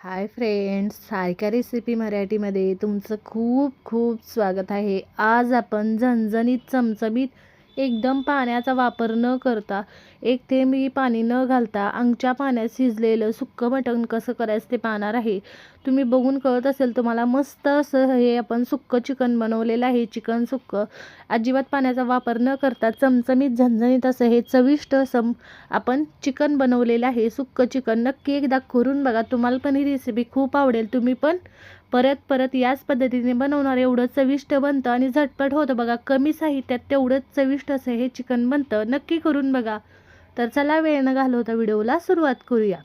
Hi friends सारख्या recipe मराठीमध्ये तुमचं खूप खूप स्वागत आहे. आज आपण झणझणीत चमचमीत एकदम पाण्याचा वापर न करता एक थेंबही पाणी न घालता अंगच्या पाण्यात शिजलेलं सुक्कं मटण कसं करायचं ते पाहणार आहे. तुम्ही बघून कळत असेल तुम्हाला मस्त असं हे आपण सुक्कं चिकन बनवलेलं आहे चिकन सुक्कं. अजिबात पाण्याचा वापर न करता चमचमीत झणझणीत असं हे चविष्ट असं आपण चिकन बनवलेलं आहे सुक्कं चिकन. नक्की एकदा करून बघा. तुम्हाला पण ही रेसिपी खूप आवडेल. तुम्ही पण परत परत याच पद्धतीने बनवणार एवढं चविष्ट बनतं आणि झटपट होतं बघा. कमी साहित्यात तेवढंच चविष्ट असं हे चिकन बनतं. नक्की करून बघा. तर चला वेळ न घालवता व्हिडिओला सुरुवात करूया.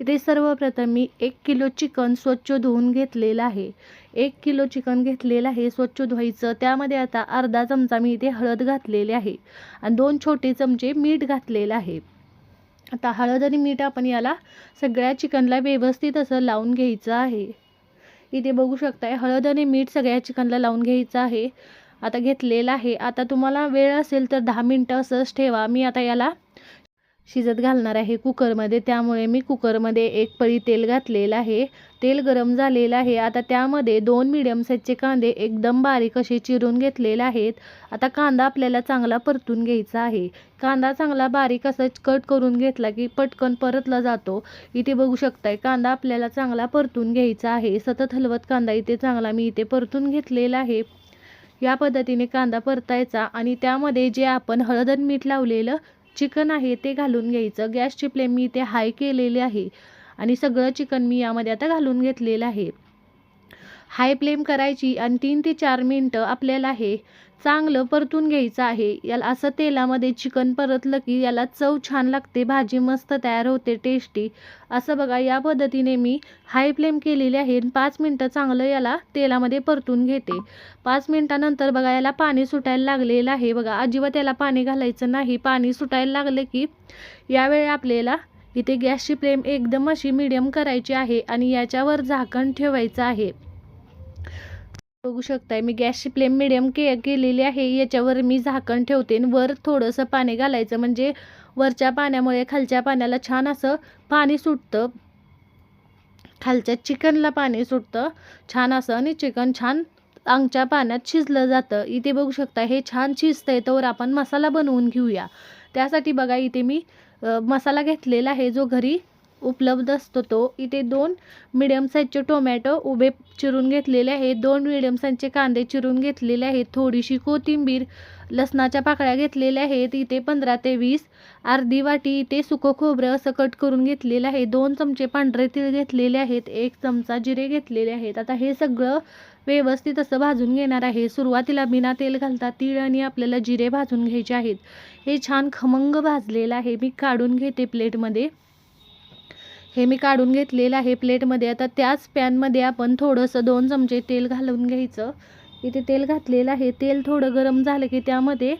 इथे सर्वप्रथम मी एक किलो चिकन स्वच्छ धुवून घेतलेलं आहे. एक किलो चिकन घेतलेलं आहे स्वच्छ धुवायचं. त्यामध्ये आता अर्धा चमचा मी इथे हळद घातलेली आहे आणि दोन छोटे चमचे मीठ घातलेलं आहे. आता हळद आणि मीठ आपण याला सगळ्या चिकनला व्यवस्थित असं लावून घ्यायचं आहे. इथे बघू शकताय. हळद आणि मीठ सगळ्या चिकनला लावून घ्यायचं आहे. आता घेतलेलं आहे. आता तुम्हाला वेळ असेल तर दहा मिनटं असंच ठेवा. मी आता याला शिजत घालणार आहे कुकरमध्ये. त्यामुळे मी कुकरमध्ये एक पळी तेल घातलेलं आहे. तेल गरम झालेलं आहे. आता त्यामध्ये दोन मिडियम साईजचे कांदे एकदम बारीक असे चिरून घेतलेले आहेत. आता कांदा आपल्याला चांगला परतून घ्यायचा आहे. कांदा चांगला बारीक असं कट करून घेतला की पटकन परतला जातो. इथे बघू शकताय कांदा आपल्याला चांगला परतून घ्यायचा आहे. सतत हलवत कांदा इथे चांगला मी इथे परतून घेतलेला आहे. या पद्धतीने कांदा परतायचा आणि त्यामध्ये जे आपण हळद आणि मीठ लावलेलं चिकन आहे ते घालून घ्यायचं. गॅसची फ्लेम मी इथे हाय केलेली आहे. आणि सगळं चिकन मी यामध्ये आता घालून घेतलेलं आहे. हाय फ्लेम करायची आणि तीन ते चार मिनटं आपल्याला हे चांगलं परतून घ्यायचं आहे. याला असं तेलामध्ये चिकन परतलं की याला चव छान लागते. भाजी मस्त तयार होते टेस्टी असं बघा या पद्धतीने मी हाय फ्लेम केलेली आहे पाच मिनटं चांगलं याला तेलामध्ये परतून घेते. पाच मिनटानंतर बघा याला पाणी सुटायला लागलेलं आहे. बघा अजिबात याला पाणी घालायचं नाही. पाणी सुटायला लागलं की यावेळी आपल्याला इथे गॅसची फ्लेम एकदम अशी मिडियम करायची आहे आणि याच्यावर झाकण ठेवायचं आहे. बघू शकताय. मी गॅसची फ्लेम मिडियम के केलेली आहे. याच्यावर मी झाकण ठेवते वर थोडंसं पाणी घालायचं. म्हणजे वरच्या पाण्यामुळे खालच्या पाण्याला छान असं पाणी सुटतं. खालच्या चिकनला पाणी सुटतं. छान असं आणि चिकन छान अंगच्या पाण्यात शिजलं जातं. इथे बघू शकता हे छान शिजतंय. तर आपण मसाला बनवून घेऊया. त्यासाठी बघा इथे मी मसाला घेतलेला आहे जो घरी उपलब्ध असतो तो. इथे दोन मिडियम साईजचे टोमॅटो उभे चिरून घेतलेले आहेत. दोन मिडियम साईजचे कांदे चिरून घेतलेले आहेत. थोडीशी कोथिंबीर लसणाच्या पाकळ्या घेतलेल्या आहेत. इथे पंधरा ते वीस अर्धी वाटी इथे सुकं खोबरं असं कट करून घेतलेलं आहे. दोन चमचे पांढरे तीळ घेतलेले आहेत. एक चमचा जिरे घेतलेले आहेत. आता हे सगळं व्यवस्थित असं भाजून घेणार आहे. सुरुवातीला बिना तेल घालता तीळ आणि आपल्याला जिरे भाजून घ्यायचे आहेत. हे छान खमंग भाजलेलं आहे. मी काढून घेते प्लेटमध्ये हे मी काढून घेतलेलं आहे प्लेटमध्ये. आता त्याच पॅनमध्ये आपण थोडंसं दोन चमचे तेल घालून घ्यायचं. इथे तेल घातलेलं आहे. तेल थोडं गरम झालं की त्यामध्ये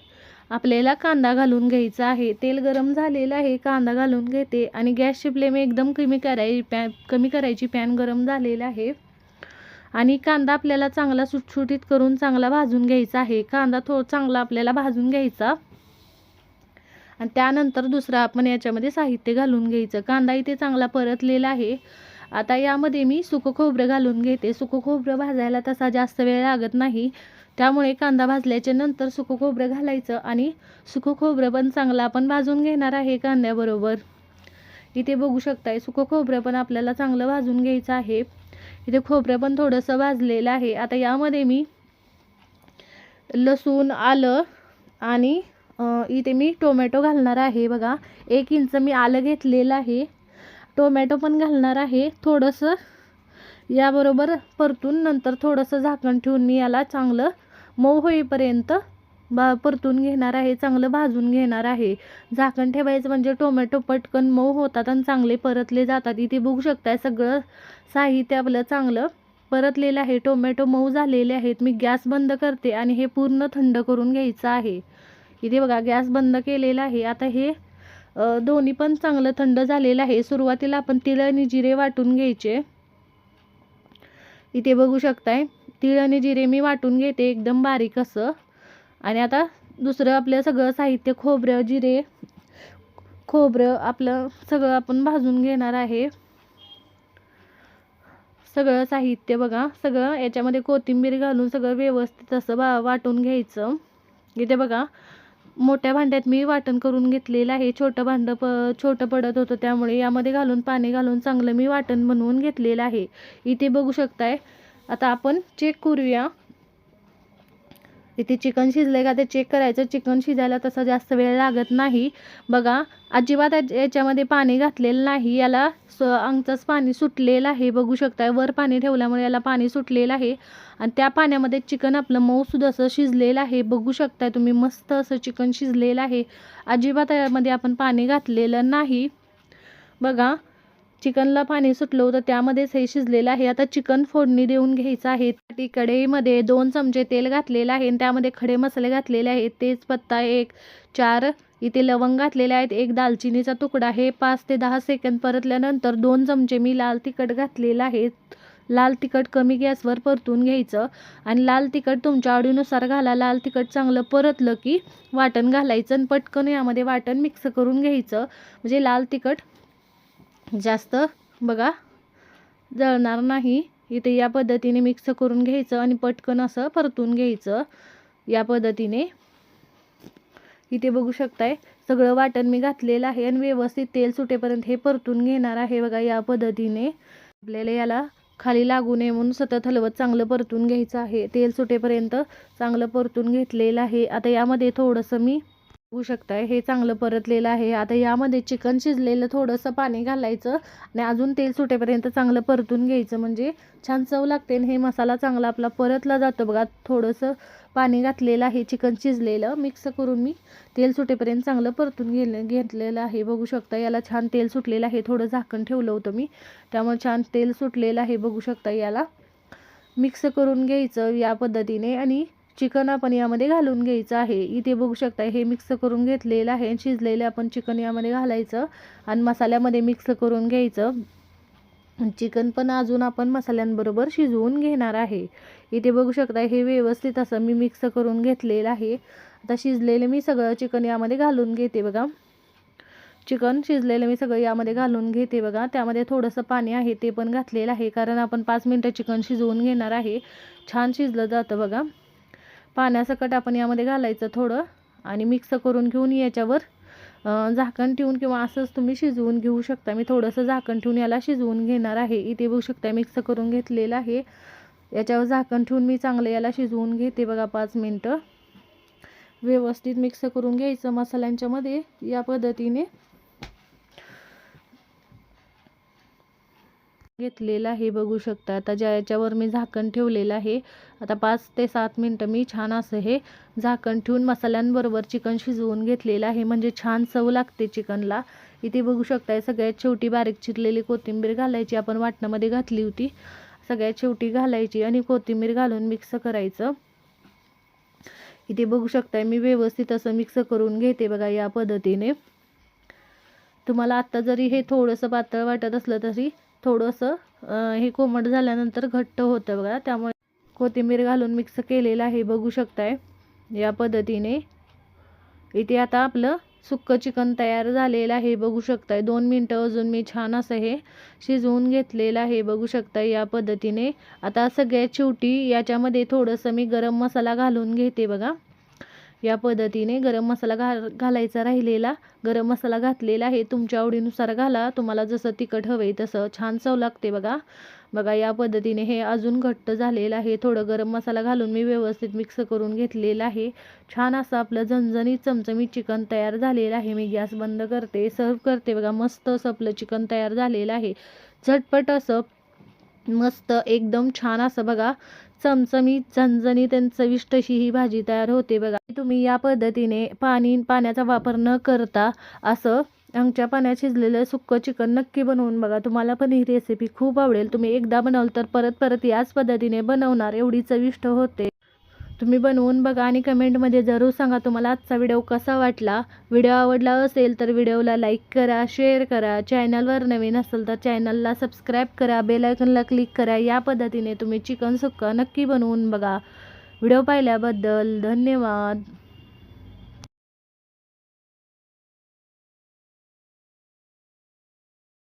आपल्याला कांदा घालून घ्यायचा आहे. तेल गरम झालेलं आहे कांदा घालून घेते आणि गॅसची फ्लेम एकदम कमी करायची पॅन कमी करायची. पॅन गरम झालेला आहे. आणि कांदा आपल्याला चांगला सुटसुटीत करून चांगला भाजून घ्यायचा आहे. कांदा थो चांगला आपल्याला भाजून घ्यायचा. आणि त्यानंतर दुसरं आपण याच्यामध्ये साहित्य घालून घ्यायचं. कांदा इथे चांगला परतलेला आहे. आता यामध्ये मी सुकं खोबरं घालून घेते. सुकं खोबरं भाजायला तसा जास्त वेळ लागत नाही. त्यामुळे कांदा भाजल्याच्या नंतर सुकं खोबरं घालायचं आणि सुकं खोबरं पण चांगलं आपण भाजून घेणार आहे कांद्याबरोबर. इथे बघू शकताय सुकं खोबरं पण आपल्याला चांगलं भाजून घ्यायचं आहे. इथे खोबरं पण थोडंसं भाजलेलं आहे. आता यामध्ये मी लसूण आलं आणि इथे मी टोमॅटो घालणार आहे बघा. एक इंच मी आलं घेतलेलं आहे. टोमॅटो पण घालणार आहे. थोडंसं याबरोबर परतून नंतर थोडंसं झाकण ठेवून मी याला चांगलं मऊ होईपर्यंत बा परतून घेणार आहे. चांगलं भाजून घेणार आहे. झाकण ठेवायचं म्हणजे टोमॅटो पटकन मऊ होतात आणि चांगले परतले जातात. इथे बघू शकताय सगळं साहित्य आपलं चांगलं परतलेलं आहे. टोमॅटो मऊ झालेले आहेत. मी गॅस बंद करते आणि हे पूर्ण थंड करून घ्यायचं आहे. इथे बघा गॅस बंद केलेला आहे. आता हे दोन्ही पण चांगलं थंड झालेलं आहे. सुरुवातीला आपण तिळ आणि जिरे वाटून घ्यायचे. इथे बघू शकताय तिळ आणि जिरे मी वाटून घेते एकदम बारीक असं. आणि आता दुसरं आपलं सगळं साहित्य खोबरं जिरे खोबरं आपलं सगळं आपण भाजून घेणार आहे. सगळं साहित्य बघा सगळं याच्यामध्ये कोथिंबीर घालून सगळं व्यवस्थित असं बा वाटून घ्यायचं. इथे बघा मोठ्या भांड्यात मी वाटण करून घेतलेलं आहे. छोटं भांडं प छोटं पडत होतं त्यामुळे यामध्ये घालून पाणी घालून चांगलं मी वाटण बनवून घेतलेलं आहे. इथे बघू शकताय. आता आपण चेक करूया. तिथे चिकन शिजले का ते चेक करायचं. चिकन शिजायला तसा जास्त वेळ लागत नाही. बघा अजिबात याच्यामध्ये पाणी घातलेलं नाही. याला स अंगचंच पाणी सुटलेलं आहे. बघू शकताय वर पाणी ठेवल्यामुळे याला पाणी सुटलेलं आहे. आणि त्या पाण्यामध्ये चिकन आपलं मऊसूद असं शिजलेलं आहे. बघू शकताय तुम्ही मस्त असं चिकन शिजलेलं आहे. अजिबात यामध्ये आपण पाणी घातलेलं नाही. बघा चिकनला पाणी सुटलं होतं त्यामध्येच हे शिजलेलं आहे. आता चिकन फोडणी देऊन घ्यायचं आहे. ती कढईमध्ये दोन चमचे तेल घातलेलं आहे आणि त्यामध्ये खडे मसाले घातलेले आहेत. तेजपत्ता एक चार इथे लवंग घातलेले आहेत. एक दालचिनीचा तुकडा हे पाच ते दहा सेकंद परतल्यानंतर दोन चमचे मी लाल तिखट घातलेलं आहे. लाल तिखट कमी गॅसवर परतून घ्यायचं आणि लाल तिखट तुमच्या आवडीनुसार घाला. लाल तिखट चांगलं परतलं की वाटण घालायचं आणि पटकन यामध्ये वाटण मिक्स करून घ्यायचं. म्हणजे लाल तिखट जास्त बघा जळणार नाही. इथे या पद्धतीने मिक्स करून घ्यायचं आणि पटकन असं परतून घ्यायचं या पद्धतीने. इथे बघू शकताय सगळं वाटण मी घातलेलं आहे आणि व्यवस्थित तेल सुटेपर्यंत हे परतून घेणार आहे बघा या पद्धतीने. आपल्याला याला खाली लागू नये म्हणून सतत हलवत चांगलं परतून घ्यायचं आहे. तेल सुटेपर्यंत चांगलं परतून घेतलेलं आहे. आता यामध्ये थोडंसं मी बघू शकताय. हे चांगलं परतलेलं आहे. आता यामध्ये चिकन शिजलेलं थोडंसं पाणी घालायचं आणि अजून तेल सुटेपर्यंत चांगलं परतून घ्यायचं. म्हणजे छान चव लागते आणि हे मसाला चांगला आपला परतला जातो बघा. थोडंसं पाणी घातलेलं आहे चिकन शिजलेलं. मिक्स करून मी तेल सुटेपर्यंत चांगलं परतून घे घेतलेलं आहे. बघू शकता याला छान तेल सुटलेलं आहे. थोडं झाकण ठेवलं होतं मी. त्यामुळे छान तेल सुटलेलं आहे. बघू शकता याला. मिक्स करून घ्यायचं या पद्धतीने आणि चिकन आपण यामध्ये घालून घ्यायचं आहे. इथे बघू शकता हे मिक्स करून घेतलेलं आहे. शिजलेलं आपण चिकन यामध्ये घालायचं आणि मसाल्यामध्ये मिक्स करून घ्यायचं. चिकन पण अजून आपण मसाल्यांबरोबर शिजवून घेणार आहे. इथे बघू शकता हे व्यवस्थित असं मी मिक्स करून घेतलेलं आहे. आता शिजलेलं मी सगळं चिकन यामध्ये घालून घेते बघा. चिकन शिजलेलं मी सगळं यामध्ये घालून घेते बघा. त्यामध्ये थोडंसं पाणी आहे ते पण घातलेलं आहे कारण आपण पाच मिनटं चिकन शिजवून घेणार आहे. छान शिजलं जातं बघा. पाण्यासकट आपण यामध्ये घालायचं थोडं आणि मिक्स करून घेऊन याच्यावर झाकण ठेवून किंवा असंच तुम्ही शिजवून घेऊ शकता. मी थोडंसं झाकण ठेवून याला शिजवून घेणार आहे. इथे बघू शकता मिक्स करून घेतलेलं आहे. याच्यावर झाकण ठेवून मी चांगलं याला शिजवून घेते बघा पाच मिनटं. व्यवस्थित मिक्स करून घ्यायचं मसाल्यांच्यामध्ये या पद्धतीने. घेतलेलं आहे बघू शकता. आता ज्या याच्यावर मी झाकण ठेवलेलं आहे आता पाच ते सात मिनटं मी छान असं हे झाकण ठेवून मसाल्यांबरोबर चिकन शिजवून घेतलेलं आहे. म्हणजे छान चव लागते चिकनला. इथे बघू शकताय सगळ्यात शेवटी बारीक चिरलेली कोथिंबीर घालायची. आपण वाटणामध्ये घातली होती. सगळ्यात शेवटी घालायची आणि कोथिंबीर घालून मिक्स करायचं. इथे बघू शकताय मी व्यवस्थित असं मिक्स करून घेते बघा या पद्धतीने. तुम्हाला आत्ता जरी हे थोडंसं पातळ वाटत असलं तरी थोडंसं हे कोमट झाल्यानंतर घट्ट होतं बघा. त्यामुळे कोथिंबीर घालून मिक्स केलेलं आहे बघू शकताय. या पद्धतीने. इथे आता आपलं सुक्कं चिकन तयार झालेलं आहे बघू शकताय. दोन मिनटं अजून मी छान असं हे शिजवून घेतलेलं आहे बघू शकताय या पद्धतीने. आता सगळ्यात शेवटी याच्यामध्ये थोडंसं मी गरम मसाला घालून घेते बघा. या पद्धतीने गरम मसाला घाल घालायचा राहिलेला. गरम मसाला घातलेला आहे. तुमच्या आवडीनुसार घाला. तुम्हाला जसं तिखट हवे तसं छान चव लागते बघा. बघा या पद्धतीने हे अजून घट्ट झालेलं आहे. थोडं गरम मसाला घालून मी व्यवस्थित मिक्स करून घेतलेलं आहे. छान असं आपलं झणझणीत चमचमीत चिकन तयार झालेलं आहे. मी गॅस बंद करते. सर्व करते बघा. मस्त असं आपलं चिकन तयार झालेलं आहे. झटपट असं मस्त एकदम छान असं बघा. चमचमीत झणझणीत आणि चविष्ट अशी ही भाजी तयार होते बघा. तुम्ही या पद्धतीने पाणी पाण्याचा वापर न करता असं अंगच्या पाण्यात शिजलेलं सुक्कं चिकन नक्की बनवून बघा. तुम्हाला पण ही रेसिपी खूप आवडेल. तुम्ही एकदा बनवलं तर परत परत याच पद्धतीने बनवणार. एवढी चविष्ट होते. तुम्ही बनवून बघा आणि कमेंटमध्ये जरूर सांगा तुम्हाला आजचा व्हिडिओ कसा वाटला. व्हिडिओ आवडला असेल तर व्हिडिओला लाईक करा शेअर करा. चॅनलवर नवीन असेल तर चॅनलला सबस्क्राईब करा. बेलायकनला क्लिक करा. या पद्धतीने तुम्ही चिकन सुक्का नक्की बनवून बघा. व्हिडिओ पाहिल्याबद्दल धन्यवाद.